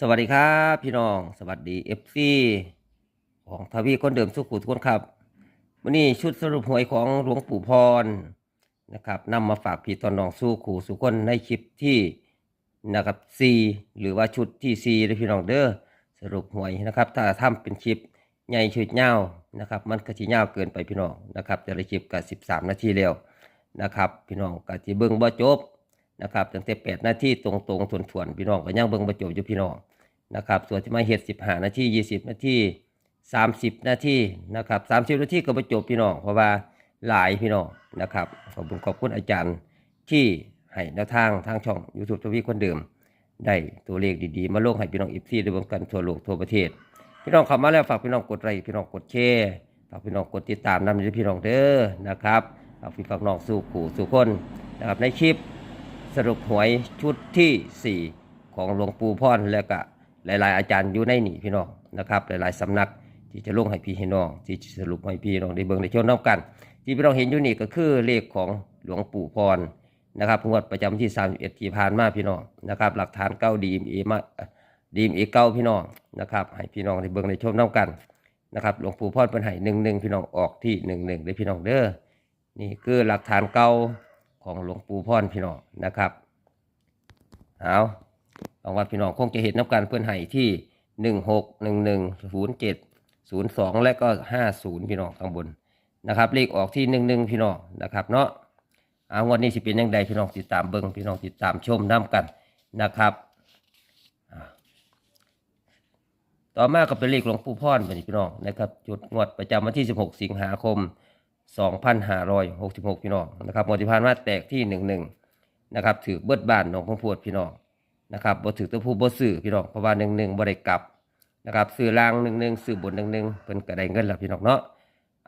สวัสดีครับพี่น้องสวัสดีเอฟซีของทวีคนเดิมสุขุทุกคนครับวันนี้ชุดสรุปหวยของหลวงปู่พรนะครับนำมาฝากพี่ตอนน้องสู้ขู่สุคนในคลิปที่นะครับซีหรือว่าชุดที่ซีเลยพี่น้องเด้อสรุปหวยนะครับ ถ้าทำเป็นคลิปใหญ่ชุดยาวนะครับ มันก็สิยาเกินไปพี่น้องนะครับแต่ละคลิปก็13 นาทีแล้วนะครับ พี่น้องก็สิเบิ่งบ่จบ นะครับตั้งแต่8นาทีตรงตรงๆทวนๆพี่น้องก็ยังเบิ่งบ่จบอยู่พี่น้องนะครับส่วนที่มาเฮ็ด15นาที20นาที30นาทีนะครับ30นาทีก็บ่จบพี่น้องเพราะว่าหลายพี่น้องนะครับขอบคุณขอบคุณอาจารย์ที่ให้แนวทางทางช่อง YouTube ทวีคนเดิมได้ตัวเลขดีๆ มาโลงให้พี่น้อง FC ได้เบิ่งกันทั่วโลกทั่วประเทศ พี่น้องเข้ามาแล้วฝากพี่น้องกดไลค์พี่น้องกดแชร์ฝากพี่น้องกดติดตามนำด้วยพี่น้องเด้อนะครับฝากพี่ฝากน้องสู่ขู่สู่คนนะครับในคลิป สรุปหวยชุดที่ 4 ของหลวงปู่พ่อนและก็หลาย ๆ อาจารย์อยู่ในนี่พี่น้องนะครับ หลาย ๆ สำนักที่จะลงให้พี่ให้น้อง ที่สรุปให้พี่น้องได้เบิ่งได้ชมน้ำกัน ที่พี่น้องเห็นอยู่นี่ก็คือเลขของหลวงปู่พรนะครับงวดประจำที่ 31ที่ผ่านมาพี่น้องนะครับ หลักฐานเก้าดีมเอมาดีมเอเก้าพี่น้องนะครับให้พี่น้องได้เบิ่งได้ชมน้ำกันนะครับหลวงปู่พรเป็นให้หนึ่งหนึ่งพี่น้องออกที่หนึ่งหนึ่งได้พี่น้องเด้อนี่คือหลักฐานเก่า ของหลวงปู่พ่อนพี่น้องนะครับเอาลองว่าพี่น้องคงจะเห็นนับการเพื่อนไห้ที่หนึ่งหกหนึ่งหนึ่งศูนย์เจ็ดศูนย์สองและก็ห้าศูนย์พี่น้องข้างบนนะครับ เลขออกที่หนึ่งหนึ่งพี่น้องนะครับเนาะเอาวันนี้สิเป็นยังไงพี่น้องติดตามเบิ้งพี่น้องติดตามชมน้ำกันนะครับต่อมาก็เป็นเลขหลวงปู่พ่อนพี่น้องนะครับจุดงวดประจำวันที่ 16 สิงหาคม 2,566 พี่น้องนะครับงวดที่ผ่านมาแตกที่ 11 นะครับถือเบิดบ้านน้องพงพวดพี่น้องนะครับบ่ถือตัวผู้บ่ซื้อพี่น้องเพราะว่า 11บ่ได้กลับนะครับซื้อล่าง 11ซื้อบน11เพิ่นก็ได้เงินแล้วพี่น้องเนาะ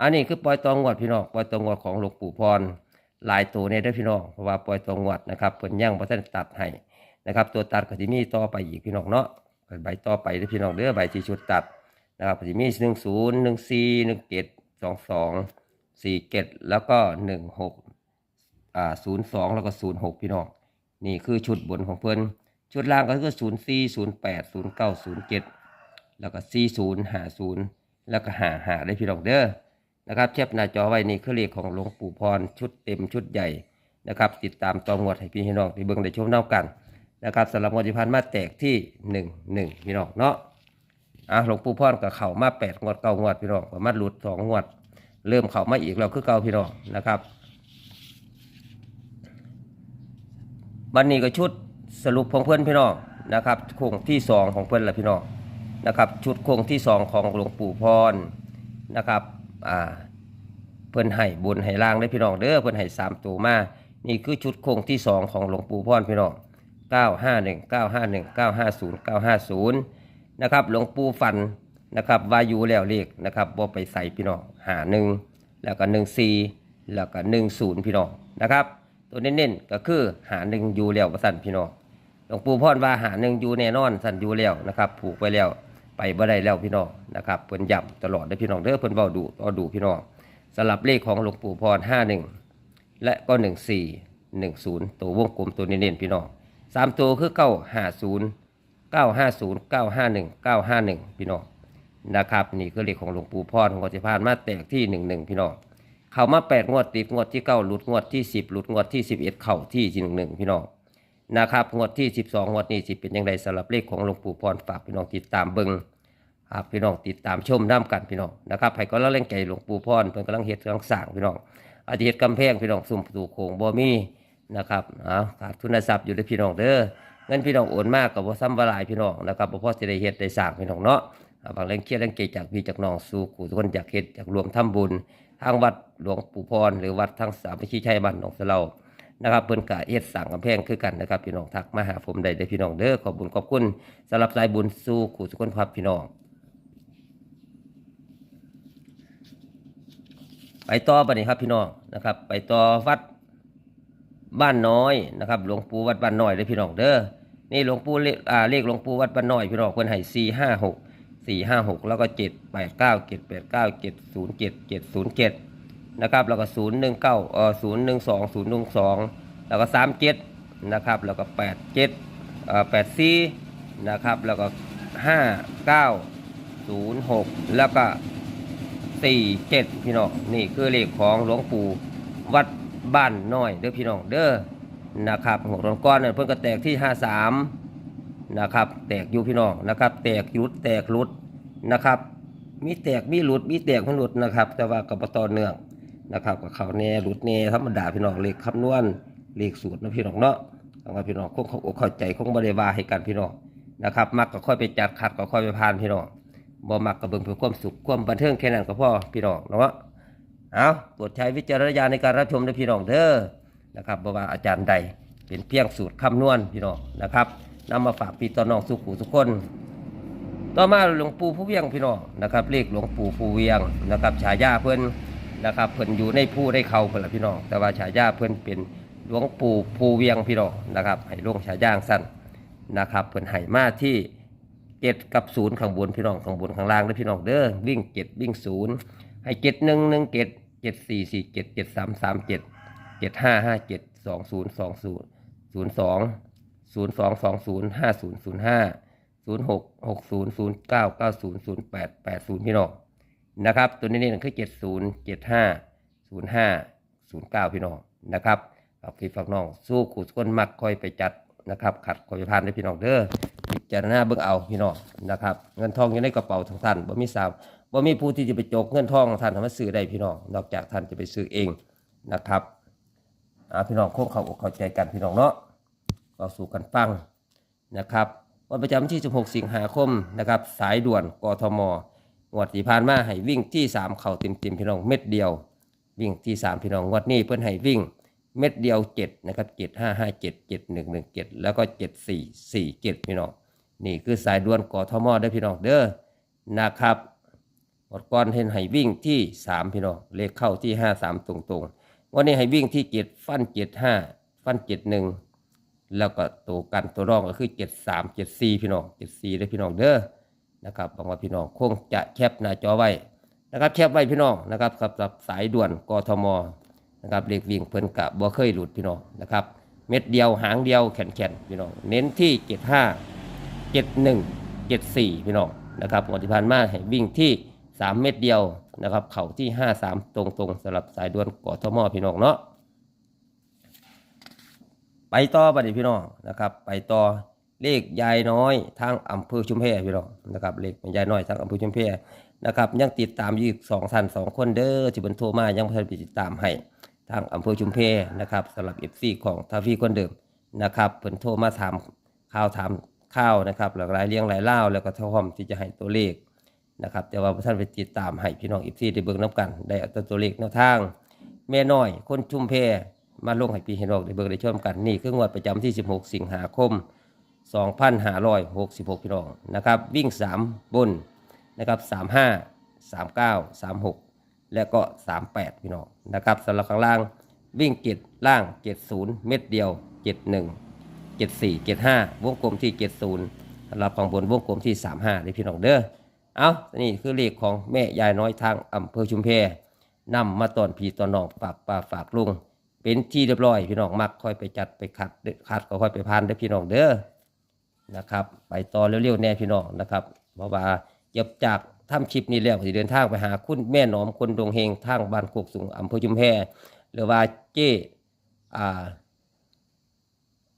อันนี้คือปล่อยตองวดพี่น้องปล่อยตองวดของหลวงปู่พรลายตัวเนี่ยเด้อพี่น้องเพราะว่าปล่อยตองวดนะครับเพิ่นยังบ่ทันตัดให้นะครับตัวตัดก็สิมีต่อไปอีกพี่น้องเนาะใบต่อไปเด้พี่น้องเด้อใบที่ชุดตัดนะครับก็สิมี10 14 17 22 สี่เกตแล้วก็หนึ่งหกอ่าศูนย์สองแล้วก็ศูนย์หกพี่น้องนี่คือชุดบนของเพิ่นชุดล่างก็คือศูนย์สี่ศูนย์แปดศูนย์เก้าศูนย์เจ็ดแล้วก็สี่ศูนย์หาศูนย์แล้วก็หาหาได้พี่น้องเด้อนะครับเทียบหน้าจอไว้นี่คือเลขของหลวงปู่พรชุดเต็มชุดใหญ่นะครับ ติดตามตองวดให้พี่น้องได้เบิ่งได้ชมเน่ากันนะครับสำหรับงวดที่ผ่านมาแตกที่หนึ่งหนึ่งพี่น้องเนาะอะหลวงปู่พรกับเข่ามาแปดงวดเก้างวดพี่น้องประมาณหลุดสองงวด เริ่มเข้ามาอีกแล้วคือเก่าพี่น้องนะครับวันนี้ก็ชุดสรุปของเพื่อนพี่น้องนะครับโค้งที่สองของเพื่อนละพี่น้องนะครับชุดโค้งที่สองของหลวงปู่พรนะครับอ่าเพื่อนให้บุญให้ล่างได้พี่น้องเด้อเพื่อนให้สามตัวมานี่คือชุดโค้งที่สองของหลวงปู่พรพี่น้องเก้าห้าหนึ่งเก้าห้าหนึ่งเก้าห้าศูนย์เก้าห้าศูนย์นะครับหลวงปู่ฟัน นะครับวาอยูแล้วเลขนะครับบ่ไปใส่พี่น้องหาหนึ่งแล้วก็หนึ่งสี่แล้วก็หนึ่งศูนย์พี่น้องนะครับ ตัวเน้นๆก็คือหาหนึ่งอยูแล้วสั่นพี่น้องหลวงปู่พ่อนว่าหาหนึ่งอยูแน่นอนสั่นอยูแล้วนะครับ ผูกไปแล้วไปบ่ได้แล้วพี่น้องนะครับเพิ่นย้ำตลอดได้พี่น้องเด้อเพิ่นเว้าดูเอาดูพี่น้องสลับเลขของหลวงปู่พรห้าหนึ่งและก็หนึ่งสี่หนึ่งศูนย์ตัววงกลมตัวเน้นๆพี่น้องสามตัวคือเก้าห้าศูนย์เก้าห้าศูนย์เก้าห้าหนึ่งเก้าห้าหนึ่งพี่น้อง นะครับ นี่คือเลขของหลวงปู่พรของงวดที่ผ่านมาแตกที่หนึ่งหนึ่งพี่น้องเข้ามาแปดงวดติดงวดที่เก้าหลุดงวดที่สิบหลุดงวดที่สิบเอ็ดเข่าที่หนึ่งหนึ่งพี่น้องนะครับงวดที่สิบสองงวดนี้สิเป็นยังไงสำหรับเลขของหลวงปู่พรฝากพี่น้องติดตามเบิงหากพี่น้องติดตามชมน้ำกันพี่น้องนะครับให้ก็แล้วแรงใจหลวงปู่พรเพิ่นกำลังเฮ็ดกำลังสร้างพี่น้องอาจจะเฮ็ดกำแพงพี่น้องซุ่มประตูโค้งบ่มีนะครับเอาขาดทุนทรัพย์อยู่เด้อพี่น้องเด้อเงินพี่น้องโอนมากกับว่าซ้ำวาลายพี่น้องนะครับบ่พอสิได้เฮ็ดได้สร้างพี่น้องเนาะ บางแรงเครียดแรงเกยจากพี่จากน้องสู่กูทุกคนอยากเฮ็ดอยากรวมทำบุญ ทางวัดหลวงปู่พรหรือวัดทางสามพิชิชัยบ้านหนองสะเลานะครับเพิ่นกะเฮ็ดสั่งกำแพงคือกันนะครับพี่น้องทักมาหาผมได้เด้พี่น้องเด้อขอบุญขอบคุณสำหรับสายบุญสู่กูทุกคนครับพี่น้องไปต่อบัดนี้ครับพี่น้องนะครับ ไปต่อวัดบ้านน้อยนะครับ หลวงปู่วัดบ้านน้อยเด้อพี่น้องเด้อนี่หลวงปู่เลขอ่าเลขหลวงปู่วัดบ้านน้อยพี่น้องเพิ่นให้สี่ห้าหก สี่ห้าหกแล้วก็เจ็ดแปดเก้าเจ็ดแปดเก้าเจ็ดศูนย์เจ็ดเจ็ดศูนย์เจ็ดนะครับแล้วก็ศูนย์หนึ่งเก้าเออศูนย์หนึ่งสองศูนย์หนึ่งสองแล้วก็สามเจ็ดนะครับแล้วก็แปดเจ็ดเอ่อแปดสี่นะครับแล้วก็ห้าเก้าศูนย์หกแล้วก็สี่เจ็ดพี่น้องนี่คือเลขของหลวงปู่วัดบ้านน้อยเด้อพี่น้องเด้อนะครับหัวรอนก้อนเนั่นเพิ่นก็แตกที่ห้าสาม นะครับ แตกอยู่พี่น้องนะครับ แตกหลุดแตกหลุดนะครับ มีแตกมีหลุดมีแตกมีหลุดนะครับ แต่ว่ากับต่อเนื่องนะครับกับเขาแน่หลุดแน่ธรรมดาพี่น้องเลขคำนวณเลขสูตรนะพี่น้องเนาะทางว่าพี่น้องคงเขาเข้าใจคงบริวาให้กันพี่น้องนะครับมักก็ค่อยไปจัดขัดก็ค่อยไปพานพี่น้องบ่มักก็เบิ่งเพื่อความสุขความบันเทิงแค่นั้นก็พอพี่น้องเนาะเอาโปรดใช้วิจารณญาณในการรับชมนะพี่น้องเด้อนะครับบ่ว่าอาจารย์ใดเป็นเพียงสูตรคำนวณพี่น้องนะครับ นำมาฝากพี่ต่อน้องสุขุทุกคน ต่อมาหลวงปู่ผู้เวียงพี่น้องนะครับเลขหลวงปู่ผู้เวียงนะครับฉายาเพิ่อนนะครับเพิ่อนอยู่ในผู้ได้เขาเพิ่อนละพี่น้องแต่ว่าฉายาเพิ่อนเป็นหลวงปู่ผู้เวียงพี่น้องนะครับให้ลงฉายาสั้นนะครับเพิ่อนให้มาที่เจ็ดกับศูนย์ข้างบนพี่น้องข้างบนข้างล่างเด้อพี่น้องเด้อวิ่งเจ็ดวิ่งศูนย์ให้เจ็ดหนึ่งหนึ่งเจ็ดเจ็ดสี่สี่เจ็ดเจ็ดสามสามเจ็ดเจ็ดห้าห้าเจ็ดสองศูนย์สองศูนย์ศูนย์สอง ศูนย์สองสองศูนย์ห้าศูนย์ศูนย์ห้าศูนย์หกหกศูนย์ศูนย์เก้าเก้าศูนย์ศูนย์แปดแปดศูนย์พี่น้องนะครับ ตัวนี้นี่คือเจ็ดศูนย์เจ็ดห้าศูนย์ห้าศูนย์เก้าพี่น้องนะครับฝากพี่ฝากน้องสู้ขู่สก้นมักคอยไปจัดนะครับ ขัดคอยไปพานได้พี่น้องเด้อพิจารณาเบิ่งเอาพี่น้องนะครับ เงินทองอยู่ในกระเป๋าของท่านบ่มีสาวบ่มีผู้ที่จะไปจกเงินทองของท่านทำให้ซื้อได้พี่น้องนอกจากท่านจะไปซื้อเองนะครับอ่าพี่น้องคงเข้าอกเข้าใจกันพี่น้องเนาะ ก็สู่กันฟังนะครับวันประจำที่ 16 สิงหาคมนะครับสายด่วนกทมงวดที่ผ่านมาให้วิ่งที่ 3 เข่าเต็มๆพี่น้องเม็ดเดียว วิ่งที่ 3 พี่น้องงวดนี้เพิ่อนให้วิ่งเม็ดเดียว 7 นะครับ 7 5 5 7 7 1 1 7 แล้วก็ 7 4 4 7 พี่น้องนี่คือสายด่วนกทมเด้พี่น้องเด้อนะครับหมดก่อนเห็นให้วิ่งที่ 3 พี่น้องเลขเข้าที่ 5 3 ตรงๆวันนี้ให้วิ่งที่ 7 ฟัน 7 5 ฟัน 7 1 แล้วก็ตัวกันตัวรองก็คือเจ็ดสามเจ็ดสี่พี่น้องเจ็ดสี่เลยพี่น้องเด้อนะครับบางว่าพี่น้องคงจะแคปหน้าจอไว้นะครับแคปไว้พี่น้องนะครับสำหรับสายด่วนกทมนะครับเลขวิ่งเพิ่นกะบ่เคยหลุดพี่น้องนะครับ เม็ดเดียวหางเดียวแขนแขนๆพี่น้องเน้นที่เจ็ดห้าเจ็ดหนึ่งเจ็ดสี่พี่น้องนะครับงวดที่ผ่านมาให้วิ่งที่สามเม็ดเดียวนะครับ เข่าที่ห้าสามตรงๆสำหรับสายด่วนกทมพี่น้องเนาะ ต่อบัดนี้พี่น้องนะครับ ไปต่อเลขยายน้อยทางอำเภอชุมแพพี่น้องนะครับเลขยายน้อยทางอำเภอชุมแพนะครับยังติดตามอยู่อีกสองท่านสองคนเด้อที่เพิ่นโทรมายังบ่ทันไปติดตามให้ทางอำเภอชุมแพนะครับสำหรับ FC ของทาวีคนเดิมนะครับเพิ่นโทรมาถามข่าวถามข้าวนะครับหลากหลายเรื่องหลายเล่าแล้วก็พร้อมที่จะให้ตัวเลขนะครับแต่ว่าท่านไปติดตามให้พี่น้อง FC ได้เบิ่งนํกัน ได้อาแต่ตัวเลขแนวทาง แม่น้อย คนชุมแพ มาลงให้พี่ให้น้องได้เบิกได้ชมกันนี่คืองวดประจำที่ 16 สิงหาคม 2566 พี่น้องนะครับ วิ่ง 3 บนนะครับ 35 39 36 และก็ 38 พี่น้องนะครับสำหรับข้างล่างวิ่งเจ็ดล่าง 70 เม็ดเดียว 71 74 75 วงกลมที่ 70สำหรับข้างบนวงกลมที่ 35เลยพี่น้องเด้อเอานี่คือเลขของแม่ยายน้อยทางอำเภอชุมแพนำมาตอนพี่ตอนน้องฝากป้าฝากลุง เป็นที่เรียบร้อยพี่น้องมักค่อยไปจัดไปขัดขัดก็ค่อยไปพานเด้พี่น้องเด้อนะครับ ไปต่อเร็วๆแน่พี่น้องนะครับเพราะว่าเก็บจากทำคลิปนี้แล้วก็สิเดินทางไปหาคุณแม่หนอมคนดวงเฮงทางบ้านโคกสูงอำเภอจุมแพหรือว่าเจ้อ่า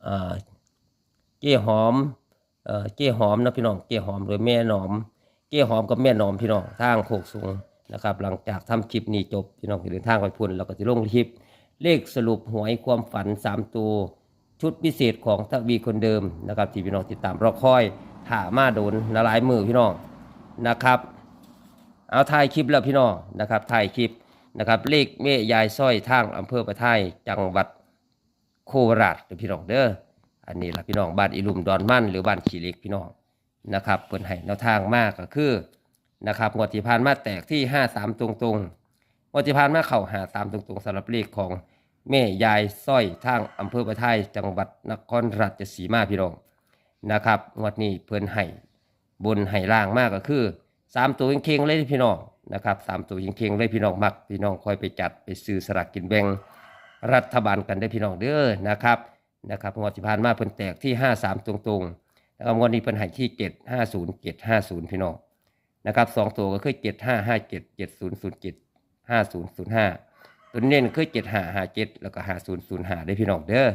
อ่าเจ้หอมเอ่อเจ้หอมนะพี่น้องเจ้หอมหรือแม่หนอม เจ้หอมกับแม่หนอมพี่น้องทางโคกสูงนะครับ หลังจากทำคลิปนี้จบพี่น้องเดินทางไปพุ่นเราก็จะลงคลิป เลขสรุปหวยความฝัน 3 ตัว ชุดพิเศษของทวีคนเดิมนะครับที่พี่น้องติดตามรอคอยถามาโดนละลายมือพี่น้องนะครับเอาถ่ายคลิปแล้วพี่น้องนะครับถ่ายคลิปนะครับเลขเมยายสร้อยทางอำเภอประทายจังหวัดโคราชเด้อพี่น้องเด้ออันนี้ละพี่น้องบ้านอิลุมดอนมั่นหรือบ้านขี้เล็กพี่น้องนะครับเปิดให้แนวทางมากก็คือนะครับงวดที่ผ่านมาแตกที่ 5 3 ตรงๆง วดที่ผ่านมาเข่าหา3ตรงๆสำหรับเลขของแม่ยายสร้อยทางอำเภอประทายจังหวัดนครราชสีมาพี่น้องนะครับงวดนี้เพิ่นให้บนให้ล่างมากก็คือ3ตัวเค็งๆเลยพี่น้องนะครับสามตัวเค็งๆเลยพี่น้องมักพี่น้องคอยไปจัดไปซื้อสลากกินแบ่งรัฐบาลกันได้พี่น้องเด้อนะครับนะครับงวดที่ผ่านมาเพิ่นแตกที่ 5 3 ตรงๆนะครับงวดนี้เป็นใหายที่เจ็ดห้าศูนย์เจ็ดห้าศูนย์พี่น้องนะครับสองตัวก็คือเจ็ ดห้าศูนย์ศูนย์ห้าตัวเน้นคือเจ็ดห้าห้าเจ็ดแล้วก็ห้าศูนย์ศูนย์ห้าได้พี่น้องเด้อ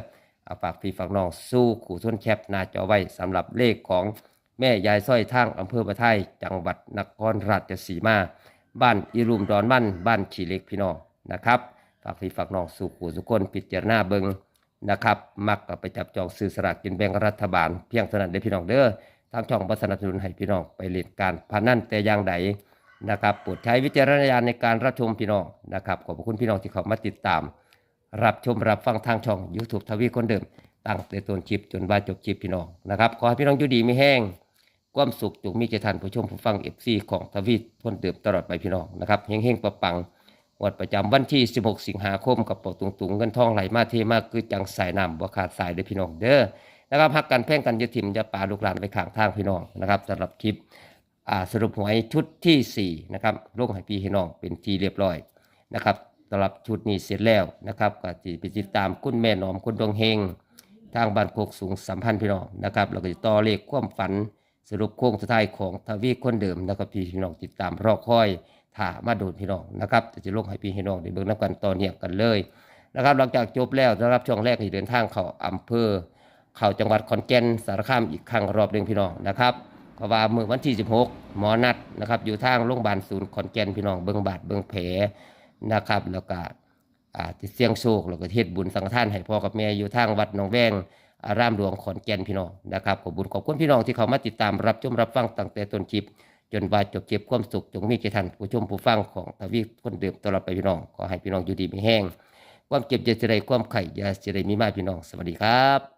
เอาฝากพี่ฝากน้องสู้ขู่ส้นแคปหน้าจอไว้สำหรับเลขของแม่ยายสร้อยทางอำเภอประไทยจังหวัดนครราชสีมา บ้านอีรุมดอนบ้านบ้านฉีเล็กพี่น้องนะครับฝากพี่ฝากน้องสู่ขู่สุกคนพิจารณาเบิงนะครับ มักกับไปจับจองซื้อสลากกินแบ่งรัฐบาลเพียงเท่านั้นเด้อพี่น้องเด้อทางช่องบสนับสนุนให้พี่น้องไปเล่นการพนันแต่อย่างใด นะครับโปรดใช้วิจารณญาณในการรับชมพี่น้องนะครับขอบคุณพี่น้องที่เข้ามาติดตาม รับชมรับฟังทางช่อง YouTube ทวีคนเดิมตั้งแต่ต้นคลิปจนว่าจบคลิปพี่น้องนะครับขอให้พี่น้องอยู่ดีไม่แห้งความสุขจงมีแก่ท่านผู้ชมผู้ฟังเอฟซีของทวีพ้นเดิมตลอดไปพี่น้องนะครับเฮงเฮงปังปังวัดประจำวันที่ 16 สิงหาคมกับปอกตุงตุงเงินทองไหลมาเทมากคือจังสายน้ำบ่ขาดสายเด้อพี่น้องเด้อนะครับหักกันแพ่งกันอยาถิ่มอยาป่าลูกหลานไปข้างทางพี่น้องนะครับสำหรับคลิป สรุปหวยชุดที่4นะครับลงให้พี่ให้น้องเป็นทีเรียบร้อยนะครับสำหรับชุดนี้เสร็จแล้วนะครับก็จะไปติดตามคุณแม่หนอมคุณดวงเฮงทางบ้านโคกสูงสัมพันธ์พี่น้องนะครับแล้วก็จะต่อเลขความฝันสรุปโค้งสุดท้ายของทวีคนเดิมนะครับพี่พี่น้องติดตามรอคอยถ่ามาโดนพี่น้องนะครับจะจะลงให้พี่พี่น้องได้เบิ่งนับกันต่อเนื่องกันเลยนะครับหลังจากจบแล้วนะครับช่วงแรกที่เดินทางเข้าอำเภอเข้าจังหวัดขอนแก่นสารคามอีกครั้งรอบหนึ่งพี่น้องนะครับ เพราะว่ามือวันที่ 16 หมอนัดนะครับ อยู่ทางโรงพยาบาลศูนย์ขอนแก่นพี่น้องเบิงบาดเบิงแผลนะครับ แล้วก็อ่าที่เสียงโชคแล้วก็เทศบุญสังฆทานให้พ่อกับแม่อยู่ทางวัดหนองแวงอารามหลวงขอนแก่นพี่น้องนะครับขอบุญขอบคุณพี่น้องที่เขามาติดตามรับชมรับฟังตั้งแต่ต้นคลิป จนว่าจบคลิปความสุขจงมีแก่ท่านผู้ชมผู้ฟังของทวีคนเดิมตลอดไปพี่น้องขอให้พี่น้องอยู่ดีม่แห้งความเก็บอย่าสิได้ความไข่ยาสิได้มีมากพี่น้อง สวัสดีครับ